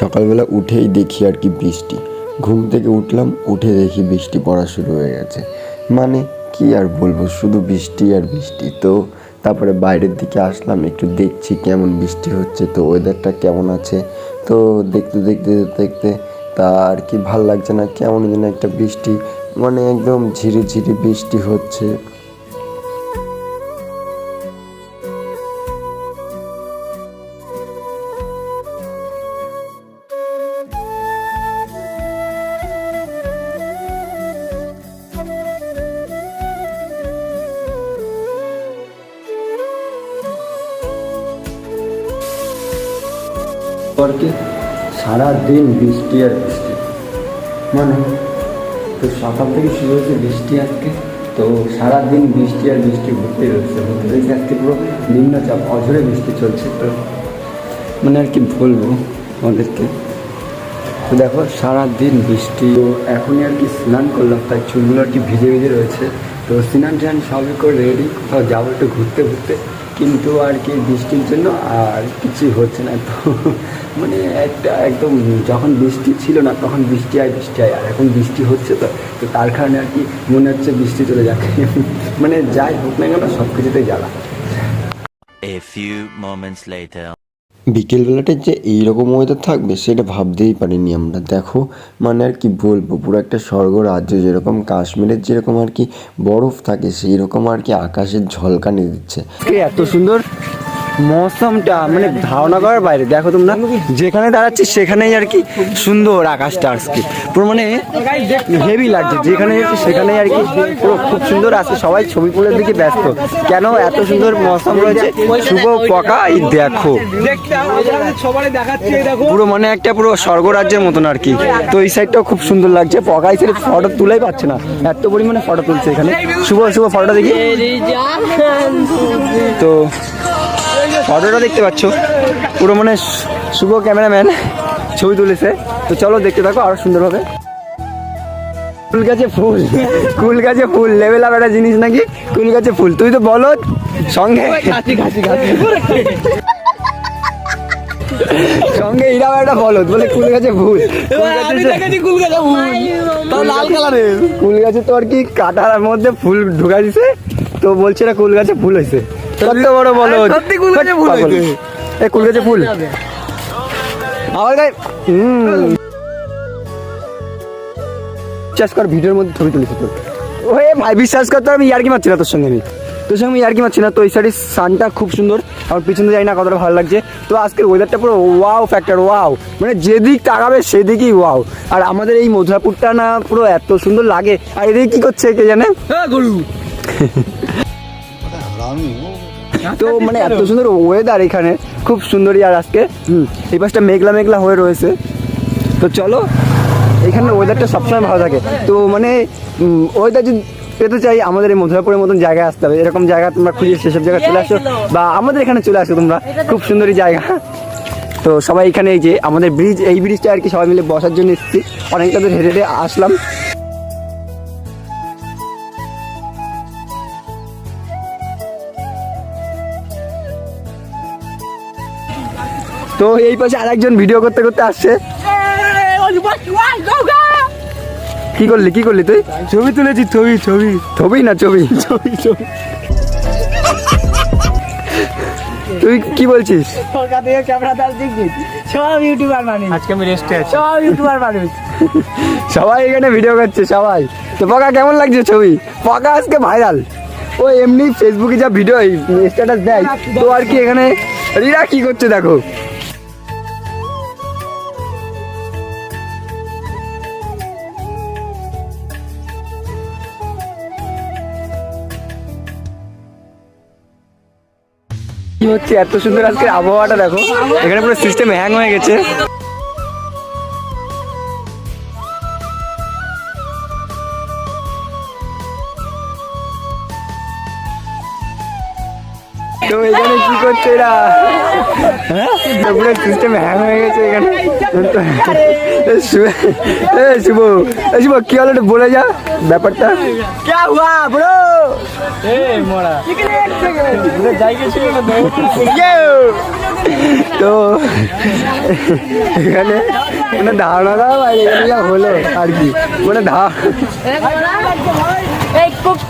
সকালবেলা উঠেই দেখি আর কি বৃষ্টি। ঘুম থেকে উঠলাম, উঠে দেখি বৃষ্টি পড়া শুরু হয়ে গেছে। মানে কি আর বলব, শুধু বৃষ্টি আর বৃষ্টি। তো তারপরে বাইরের দিকে আসলাম, একটু দেখছি কেমন বৃষ্টি হচ্ছে, তো ওয়েদারটা কেমন আছে? তো দেখতে দেখতে দেখতে তা আর কি ভালো লাগছে না, কেমন যেন একটা বৃষ্টি মানে একদম ঝিরি ঝিরি বৃষ্টি হচ্ছে। আর কি সারাদিন বৃষ্টি আর বৃষ্টি। মানে তো সকাল থেকে শুরু হয়েছে বৃষ্টি আজকে, তো সারাদিন বৃষ্টি আর বৃষ্টি হতেই রয়েছে। হতে রয়েছে আজকে পুরো নিম্নচাপ, অঝরে বৃষ্টি চলছে। তো মানে আর কি বলব আমাদেরকে তো দেখো, সারাদিন বৃষ্টি তো এখনই আর কি স্নান করলাম, তাই চুলগুলো আর কি ভিজে ভিজে রয়েছে। তো স্নান টান সবই করে রেডি কোথাও যাব একটু ঘুরতে ঘুরতে কিন্তু আর কি বৃষ্টির জন্য আর কিছুই হচ্ছে না তো। মানে একটা একদম যখন বৃষ্টি ছিল না, তখন বৃষ্টি হয় বৃষ্টি হয় আর এখন বৃষ্টি হচ্ছে তো তো তার কারণে আর কি মনে হচ্ছে বৃষ্টি চলে যাচ্ছে মানে যাই হোক না কেন সব কিছুতেই জ্বালা। A few moments later. বিকেলবেলাটা যে এইরকম ওয়েদার থাকবে, সেটা ভাবতেই পারিনি আমরা। দেখো মানে আর কি বলব, পুরো একটা স্বর্গ রাজ্য যেরকম, কাশ্মীরের যেরকম আর কি বরফ থাকে সেই রকম আর কি আকাশের ঝলকানি দিচ্ছে। এত সুন্দর মৌসুমটা মানে ধারণা করার বাইরে। দেখো তোমরা, যেখানে দাঁড়াচ্ছি সেখানেই আর কি সুন্দর আকাশটা আজকে। পুরো মানে হেভি লাগছে, যেখানে যাচ্ছি সেখানেই আর কি পুরো খুব সুন্দর আজকে সবাই ছবি তোলার দিকে ব্যস্ত। কেন এত সুন্দর মৌসুম রয়েছে? শুভ পকা এই দেখো। পুরো মানে একটা পুরো স্বর্গরাজ্যের মতন আর কি। তো এই সাইডটাও খুব সুন্দর লাগছে। পকা এই সাইডে ফটো তুলেই পাচ্ছে না। এত পরিমাণে ফটো তুলছে এখানে। শুভ শুভ ফটোটা দেখি। তো ফটোটা দেখতে পাচ্ছ। পুরো মানে শুভ ক্যামেরাম্যান ছবি তুলেছে। তো চলো দেখতে থাকো আরও সুন্দর হবে। ফুল গাছে ফুল। কুল গাছে ফুল। লেভেল আপ একটা জিনিস নাকি? কুল গাছে ফুল। তুই তো বলো সঙ্গে। সঙ্গে এরাও একটা বলদ বলে কুল গাছে ফুল। কুল গাছে লাল কালারের কুল গাছে তো আর কি কাটার মধ্যে ফুল ঢুকা দিছে তো বলছে এটা কুল গাছে ফুল হয়েছে কত বড় বলো সত্যি কুল গাছে ফুল হয়েছে। এ কুল গাছে ফুল আমার গায়ে। হুম। বিশ্বাস কর ভিডিওর মধ্যে ছবি তুলেছি তোর ওহে ভাই বিশ্বাস কর তো আমি ইয়ার্কি মারছি না তোর সঙ্গে আমি। তোর সঙ্গে আমি ইয়ার্কি মারছি না তো এই সাইডের সানটা খুব সুন্দর। আমার পিছনে যাই না কতটা ভালো লাগছে। তো আজকের ওয়েদারটা পুরো ওয়াও ফ্যাক্টর ওয়াও মানে যেদিক তাকাবে সেদিকই ওয়াও আর আমাদের এই মধুরাপুরটা না পুরো এত সুন্দর লাগে। আর এদিকে কি করছে কে জানে? তো মানে এত সুন্দর ওয়েদার এখানে খুব সুন্দরই আর আজকে। হুম। এই পাশটা মেঘলা মেঘলা হয়ে রয়েছে। তো চলো এখানে ওয়েদারটা সবসময় ভালো থাকে। তো মানে ওয়েদার যদি পেতে চাই আমাদের এই মধুরাপুরের মতন জায়গায় আসতে হবে। এরকম জায়গা তোমরা খুঁজে সেসব জায়গায় চলে আসো। বা আমাদের এখানে চলে আসো তোমরা। খুব সুন্দরই জায়গা। তো সবাই এখানে এই যে আমাদের ব্রিজ এই ব্রিজটা আর কি সবাই মিলে বসার জন্য এসেছি। অনেকটা দূর হেঁটে হেঁটে আসলাম। তো এই পাশে আরেকজন ভিডিও করতে করতে আসছে। কি করলি? কি করলি তুই? ছবি তুলেছি ছবি ছবি। ছবি না ছবি? ছবি ছবি। তুই কি বলছিস? সব ইউটিউবার মানুষ আজকে আমি রেস্টে আছি। সব ইউটিউবার মানুষ সবাই এখানে ভিডিও করছে সবাই। তো পকা কেমন লাগছে ছবি? পকা আজকে ভাইরাল ও এমনি ফেসবুকে যা ভিডিও স্ট্যাটাস দেয়। তো আর কি এখানে? রিরা কি করছে দেখো? কি হচ্ছে? এত সুন্দর আজকে আবহাওয়াটা দেখো। এখানে পুরো সিস্টেম হ্যাং হয়ে গেছে। তো এখানে কি করছে এরা? হ্যাঁ? পুরো সিস্টেম হ্যাং হয়ে গেছে এখানে। শুভ শুভ কি হলো বলে যা ব্যাপারটা। কে হুয়া ব্রো তো এখানে মানে ধারণা দাও আর এখানে যা হলো আর কি। মানে ধা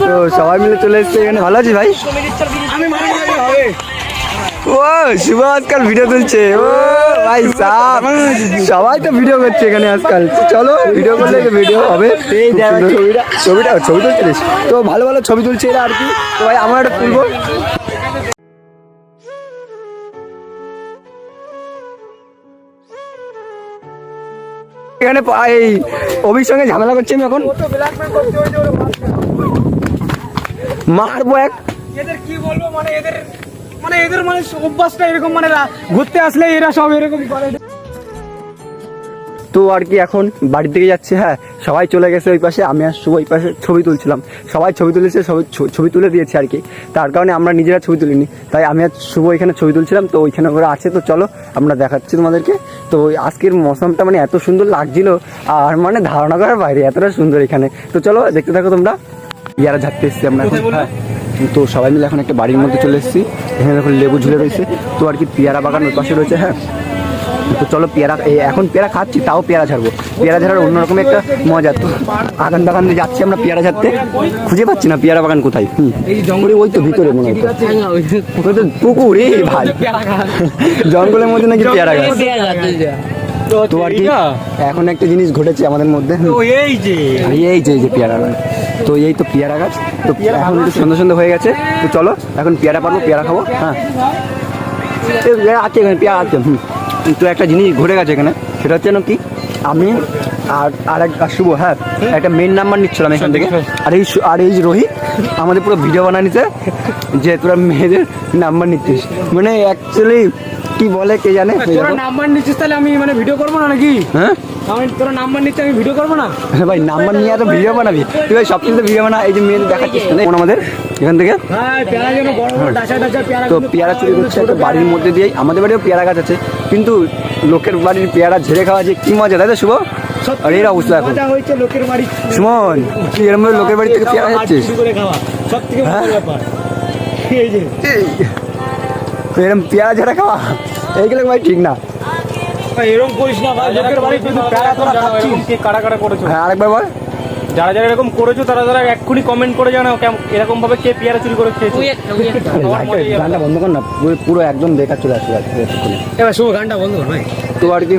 তো সবাই মিলে চলে এসছে এখানে ভালো আছিস ভাই। ও শুভ আজকাল ভিডিও তুলছে। ও ভাই সাহ সবাই তো ভিডিও করছে এখানে আজকাল। চলো ভিডিও করলে তো ভিডিও হবে। সুন্দর। ছবিটা। ছবি তুলছিলিস তো ভালো ভালো ছবি তুলছে এরা আর কি। তো ভাই আমার একটা তুলবো। এখানে এই অভির সঙ্গে ঝামেলা করছি আমি এখন। মারবো এক। এদের কি বলব মানে এদের মানে এদের মানে অভ্যাসটা এরকম মানে ঘুরতে আসলে এরা সব এরকম করে। তো আর কি এখন বাড়ির দিকে যাচ্ছে হ্যাঁ সবাই চলে গেছে ওই পাশে আমি আর শুভ ওই পাশে ছবি তুলছিলাম। সবাই ছবি তুলেছে ছবি তুলে দিয়েছে আর কি। তার কারণে আমরা নিজেরা ছবি তুলিনি। তাই আমি আর শুভ এখানে ছবি তুলছিলাম তো ওইখানে ওরা আছে তো চলো আমরা দেখাচ্ছি তোমাদেরকে। তো ওই আজকের মৌসুমটা মানে এত সুন্দর লাগছিল আর মানে ধারণা করার বাইরে এতটা সুন্দর এখানে। তো চলো দেখতে থাকো তোমরা। ইয়ারা ঝাড়তে এসছি আমরা এখন। তো সবাই মিলে এখন একটা বাড়ির মধ্যে চলে এসেছি। এখানে দেখো লেবু ঝুলে রয়েছে। তো আর কি পেয়ারা বাগান ওই পাশে রয়েছে হ্যাঁ। তো চলো পেয়ারা এখন পেয়ারা খাচ্ছি তাও পেয়ারা ছাড়বো পেয়ারা ছাড়ার অন্যরকম একটা মজা। তো আগান বাগান দিয়ে যাচ্ছি আমরা পেয়ারা ছাড়তে খুঁজে পাচ্ছি না পেয়ারা বাগান কোথায়। জঙ্গলে ওই তো ভিতরে মনে হয় ওই তো পুকুর এই ভাই। জঙ্গলের মধ্যে নাকি পেয়ারা গাছ। তো আর কি এখন একটা জিনিস ঘটেছে আমাদের মধ্যে। এই যে। এই যে এই যে পেয়ারা গাছ তো এই তো পেয়ারা গাছ। তো এখন একটু সন্ধ্যা সন্ধ্যা হয়ে গেছে। তো চলো, এখন পেয়ারা পাবো পেয়ারা খাব হ্যাঁ। আছে এখানে পেয়ারা আছে তো একটা জিনিস ঘুরে গেছে এখানে, সেটা হচ্ছে কি, আমি আর আর এক শুভ হ্যাঁ একটা মেন নাম্বার নিচ্ছিলাম এখান থেকে। আর এই আর এই রোহিত আমাদের পুরো ভিডিও বানা নিতে যে তোরা মেয়েদের নাম্বার নিচ্ছিস। মানে অ্যাকচুয়ালি কি বলে কে জানে তোরা নাম্বার নিচ্ছিস তাহলে আমি মানে ভিডিও করব না নাকি? হ্যাঁ? আমি তোরা নাম্বার নিচ্ছি আমি ভিডিও করব না? ভাই নাম্বার নিয়ে এত ভিডিও বানাবি? তুই ভাই সব কিছু ভিডিও বানা এই যে মেয়েদের দেখাচ্ছিস না কোন আমাদের এখান থেকে। হ্যাঁ পেয়ারা যেন বড় বড় ডাসা ডাসা পেয়ারা তো পেয়ারা চুরি করছে একটা বাড়ির মধ্যে দিয়েই আমাদের বাড়িও পেয়ারা গাছ আছে কিন্তু লোকের বাড়ির পেয়ারা ঝেড়ে খাওয়া যে কি মজা তাই তো শুভ? আর এর অবস্থা এখন। লোকের বাড়ি। সুমন তুই এরম লোকের বাড়ি থেকে পেয়ারা থেকে হ্যাঁ? এরম পেয়ারা ঝেড়ে খাওয়া? এইগুলো ভাই ঠিক না। এরকম করিস না ভাই। লোকের বাড়ি কিন্তু পেয়ারা তোরা খাচ্ছিস। কে কারা কারা করেছ? হ্যাঁ আরেকবার বল। যারা যারা এরকম করেছ তারা তারা এক্ষুনি কমেন্ট করে জানাও কেমন এরকম ভাবে কে পেয়ারা চুরি করে খেয়েছো। গানটা বন্ধ কর না। পুরো পুরো একদম বেকার চলে আসবে এবার শুভ গানটা বন্ধ কর ভাই। তো আর কি?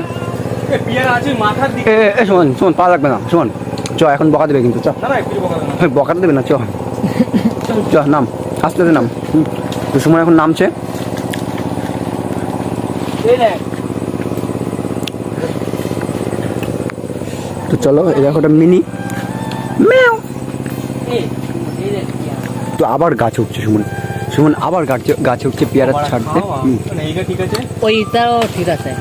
এ, সুমন সুমন পা লাগবে না সুমন চ এখন বকা দেবে কিন্তু চ। একটু বকা দেবে না। হ্যাঁ, না চ। চ নাম আস্তে আস্তে নাম। হুম। তো সময় এখন নামছে। তো চলো এই দেখো ওটা মিনি। ম্যাও। তো আবার গাছ উঠছে সুমন। সুমন আবার গাছে গাছে উঠছে পেয়ারা ছাড়তে। হুম। ঠিক আছে। ওইটাও ঠিক আছে।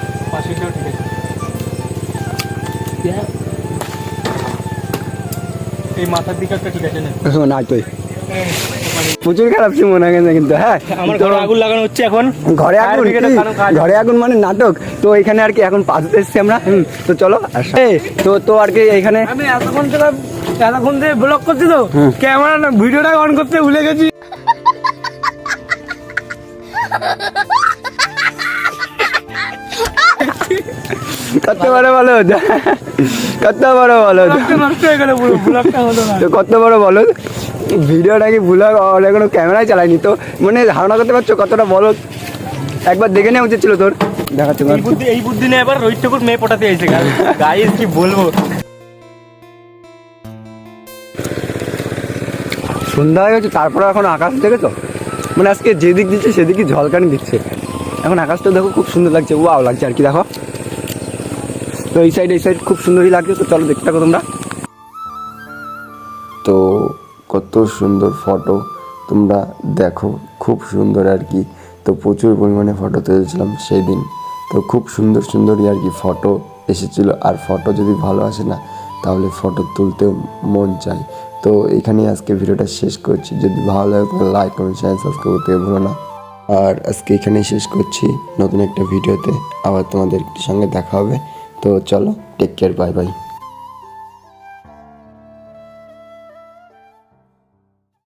এই মাথার দিকে একটা ঠিক আছে না? তুই। প্রচুর খারাপ সুমন আগে কিন্তু হ্যাঁ আমার ঘরে আগুন লাগানো হচ্ছে এখন। ঘরে আগুন ঘরে আগুন মানে নাটক। তো এখানে আর কি এখন পাশে এসছি আমরা তো চলো আসো। তো তো আর কি এখানে আমি এতক্ষণ থেকে এতক্ষণ থেকে ব্লগ করছি তো। ক্যামেরা না ভিডিওটা অন করতে ভুলে গেছি। কত বড় বলো কত বড় বলো ব্লগটা নষ্ট গেল পুরো ব্লগটা হলো না। তো কত বড় বলো ভিডিও নাকি ভুলা কোনো ক্যামেরায় চালায়নি। তো মানে ধারণা করতে পারছ কতটা বলো একবার দেখে নেওয়া উচিত ছিল তোর। দেখাচ্ছে এই বুদ্ধি এই বুদ্ধি নিয়ে এবার রোহিত ঠাকুর মেয়ে পটাতে এসে গেল গাইস কি বলব? সন্ধ্যা হয়ে গেছে তারপরে এখন আকাশ দেখেছ? মানে আজকে যেদিক দিচ্ছে সেদিকই ঝলকানি দিচ্ছে। এখন আকাশটা দেখো খুব সুন্দর লাগছে ওয়াও লাগছে আর কি দেখো। তো এই সাইড এই সাইড খুব সুন্দরই লাগছে তো চলো দেখতে থাকো তোমরা। তো কত সুন্দর ফটো তোমরা দেখো, খুব সুন্দর আর কি। তো প্রচুর পরিমাণে ফটো তুলেছিলাম সেই দিন তো খুব সুন্দর, সুন্দরই আর কি ফটো এসেছিল। আর ফটো যদি ভালো আসে না, তাহলে ফটো তুলতেও মন চায়। তো এখানেই আজকে ভিডিওটা শেষ করছি। যদি ভালো লাগে লাইক কমেন্ট শেয়ার সাবস্ক্রাইব করতে ভুলো না। আর আজকে এখানেই শেষ করছি। নতুন একটা ভিডিওতে আবার তোমাদের সঙ্গে দেখা হবে। তো চলো টেক কেয়ার বাই বাই